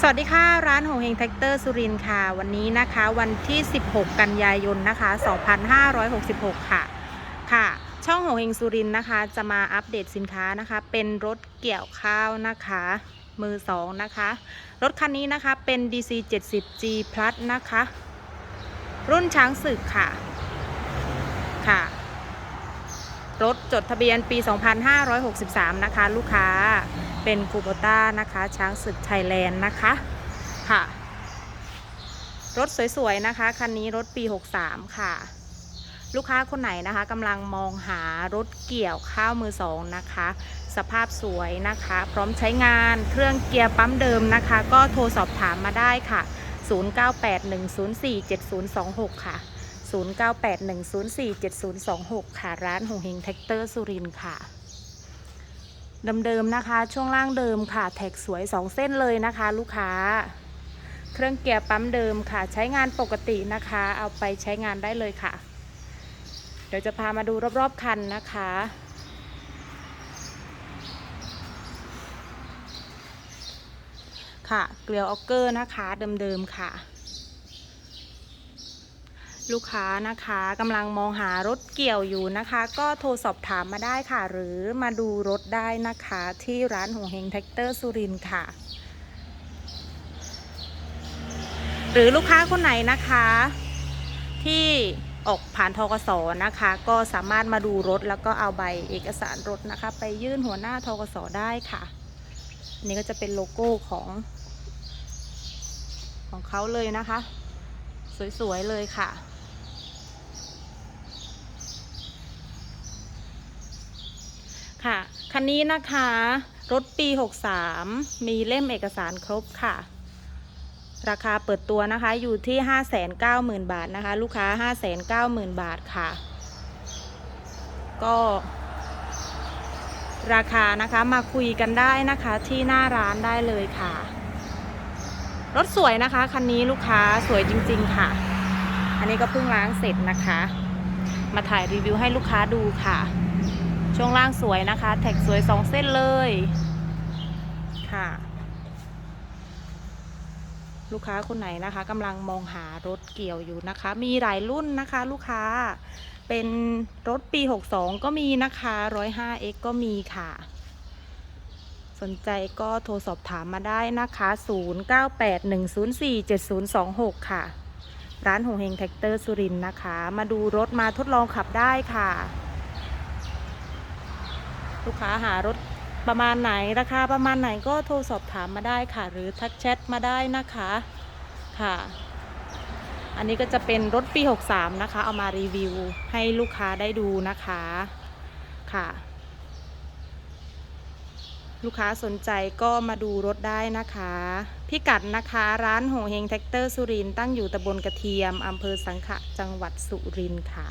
สวัสดีค่ะ ร้านโฮเฮงแท็กเตอร์สุรินค่ะ วันนี้นะคะวันที่ 16 กันยายนนะคะ 2566 ค่ะค่ะ ช่องโฮเฮงสุรินนะคะ จะมาอัปเดตสินค้านะคะ เป็นรถเกี่ยวข้าวนะคะ มือ 2 นะคะ รถคันนี้นะคะเป็น DC 70 G Plus นะคะ รุ่นช้างศึกค่ะค่ะ รถจดทะเบียนปี 2563 นะคะ ลูกค้าเป็นคูโบต้านะคะ ช้างศึกไทยแลนด์นะคะค่ะ รถสวยๆ นะคะ คันนี้รถปี 63 ค่ะ ลูกค้าคนไหนนะคะกำลังมองหารถเกี่ยวข้าวมือสองนะคะ สภาพสวยนะคะ พร้อมใช้งานเครื่องเกียร์ปั๊มเดิมนะคะ ก็โทรสอบถามมาได้ค่ะ 0981047026 ค่ะ 0981047026 ค่ะ ร้านหงเฮงแท็กเตอร์สุรินค่ะเดิมๆนะคะ ช่วงล่างเดิมค่ะ แท็กสวย 2 เส้นเลยนะคะ ลูกค้า เครื่องเกียร์ปั๊มเดิมค่ะ ใช้งานปกตินะคะ เอาไปใช้งานได้เลยค่ะ เดี๋ยวจะพามาดูรอบๆคันนะคะค่ะ เกลียวออกเกอร์นะคะเดิมๆค่ะ ลูกค้านะคะกำลังมองหารถเกี่ยวอยู่นะคะ ก็โทรสอบถามมาได้ค่ะ หรือมาดูรถได้นะคะ ที่ร้านหงเฮงแท็กเตอร์สุรินค่ะ หรือลูกค้าคนไหนนะคะ ที่ออกผ่านทกสนะคะ ก็สามารถมาดูรถแล้วก็เอาใบเอกสารรถนะคะ ไปยื่นหัวหน้าทกสได้ค่ะอันนี้ก็จะเป็นโลโก้ของของเขาเลยนะคะ สวย ๆ เลยค่ะ ค่ะ คันนี้นะคะ รถปี 63 มีเล่มเอกสารครบค่ะ ราคาเปิดตัวนะคะอยู่ที่ 590,000 บาทนะคะ ลูกค้า 590,000 บาทค่ะ ก็ราคานะคะมาคุยกันได้นะคะที่หน้าร้านได้เลยค่ะ รถสวยนะคะ คันนี้ลูกค้าสวยจริง ๆ ค่ะ อันนี้ก็เพิ่งล้างเสร็จนะคะ มาถ่ายรีวิวให้ลูกค้าดูค่ะ ช่วงล่างสวยนะคะ แท็กสวยสองเส้นเลยค่ะ ลูกค้าคนไหนนะคะกำลังมองหารถเกี่ยวอยู่นะคะ มีหลายรุ่นนะคะ ลูกค้าเป็นรถปี 62 ก็มีนะคะ 105x ก็มีค่ะ สนใจก็โทรสอบถามมาได้นะคะ 0981047026 ค่ะ ร้านหงเฮงแท็กเตอร์สุรินนะคะ มาดูรถมาทดลองขับได้ค่ะ ลูกค้าหารถประมาณไหนราคาประมาณไหนก็โทรสอบถามมาได้ค่ะ หรือทักแชทมาได้นะคะค่ะ อันนี้ก็จะเป็นรถปี 63 นะคะ เอามารีวิวให้ลูกค้าได้ดูนะคะค่ะ ลูกค้าสนใจก็มาดูรถได้นะคะ พิกัดนะคะร้านโหงเฮงแท็กเตอร์สุรินตั้งอยู่ตำบลกระเทียมอำเภอสังขะจังหวัดสุรินทร์ค่ะ